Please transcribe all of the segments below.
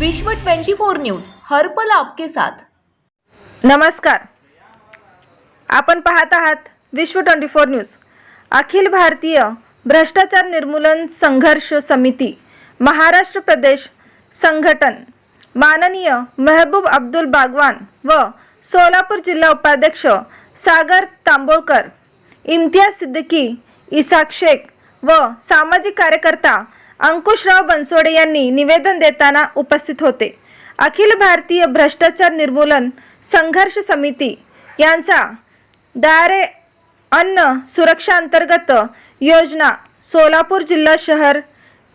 विश्व 24 न्यूज हर्पल आपके साथ. नमस्कार. आपण पाहत आहात विश्व twenty four news. Akhil Bharatiya भ्रष्टाचार निर्मूलन संघर्ष समिती महाराष्ट्र प्रदेश संघटन माननीय मेहबूब अब्दुल बागवान व सोलापूर जिल्हा उपाध्यक्ष सागर तांबोळकर इम्तियाज सिद्दीकी इसाक शेख व सामाजिक कार्यकर्ता अंकुशराव बनसोडे यांनी निवेदन देताना उपस्थित होते. अखिल भारतीय भ्रष्टाचार निर्मूलन संघर्ष समिती यांचा दारे अन्न सुरक्षा अंतर्गत योजना सोलापूर जिल्हा शहर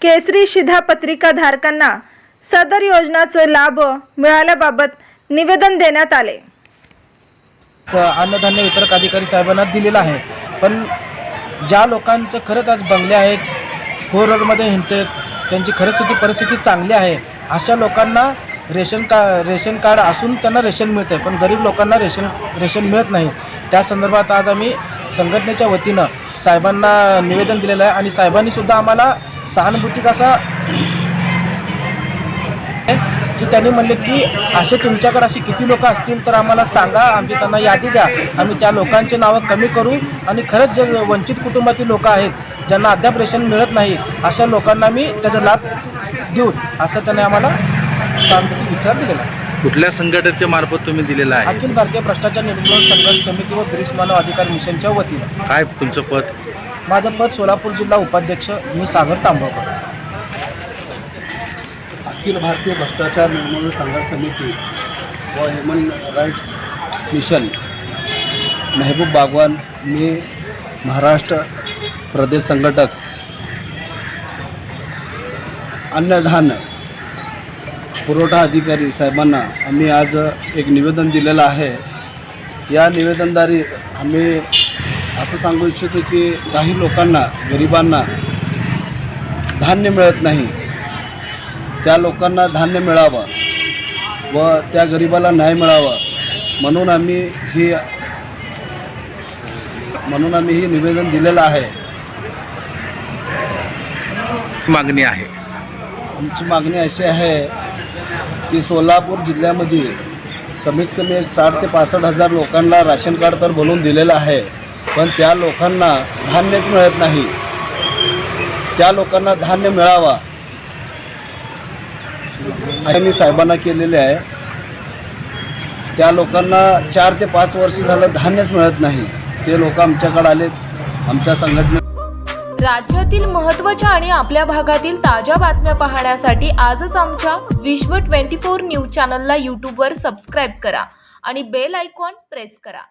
केसरी शिधापत्रिका धारकांना सदर योजनाचा लाभ मिळाल्याबाबत निवेदन देण्यात आले. अन्नधान्य वितरक अधिकारी साहेबांना दिलेलं आहे. पण ज्या लोकांचं खरंच आज बंगले आहेत फोर व्हीलरमध्ये हिंडते. त्यांची खरंच परिस्थिती चांगली आहे. अशा लोकांना रेशन का रेशन कार्ड असून त्यांना रेशन मिळते पण गरीब लोकांना रेशन रेशन मिळत नाही. त्या संदर्भात आज आम्ही संघटनेच्या वतीनं साहेबांना निवेदन दिलेलं आहे. आणि साहेबांनीसुद्धा आम्हाला सहानुभूतिक असा की त्यांनी म्हणले की असे तुमच्याकडे असे किती लोक असतील तर आम्हाला सांगा आमची त्यांना यादी द्या. आम्ही त्या लोकांची नावं कमी करू आणि खरंच जे वंचित कुटुंबातील लोक आहेत ज्यांना अद्याप रेशन मिळत नाही अशा लोकांना मी त्याचा लाभ देऊ असं त्याने आम्हाला सहानुभूती विचार दिलेला. कुठल्या संघटनेच्या मार्फत तुम्ही दिलेला आहे? अखिल भारतीय भ्रष्टाचार निर्मूलन संघर्ष समिती व ब्रिक्स मानव अधिकार मिशनच्या वतीनं. काय तुमचं पद? माझं पद सोलापूर जिल्हा उपाध्यक्ष मी सागर तांबवकर अखिल भारतीय भ्रष्टाचार निर्मूलन संघर्ष समिती व human rights mission Mehboob Bagwan मी महाराष्ट्र प्रदेश संघटक. अन्नधान्य पुरवठा अधिकारी साहेबांना आम्ही आज एक निवेदन दिलेलं आहे. या निवेदनद्वारे आम्ही असं सांगू इच्छितो की काही लोकांना गरिबांना धान्य मिळत नाही. त्या लोकांना धान्य मिळावं व त्या गरिबाला न्याय मिळावा. म्हणून आम्ही ही म्हणून आम्ही ही निवेदन दिलेलं आहे. मागणी आहे. आमची मागणी अशी आहे की सोलापूर जिल्ह्यामध्ये कमीत कमी एक साठ ते पासष्ट हजार लोकांना राशन कार्ड तर बनवून दिलेलं आहे पण त्या लोकांना धान्यच मिळत नाही. त्या लोकांना धान्य मिळावा. मी साहेबांना केलेले आहे. त्या लोकांना चार ते पाच वर्ष झालं धान्यच मिळत नाही. ते लोक आमच्याकडे आलेत आमच्या संघटने राज्यातील महत्त्वाच्या आणि आपल्या भागातील ताज्या बातम्या पाहण्यासाठी आजच आमच्या विश्व 24 न्यूज चॅनलला यूट्यूबवर सबस्क्राईब करा आणि बेल आयकॉन प्रेस करा.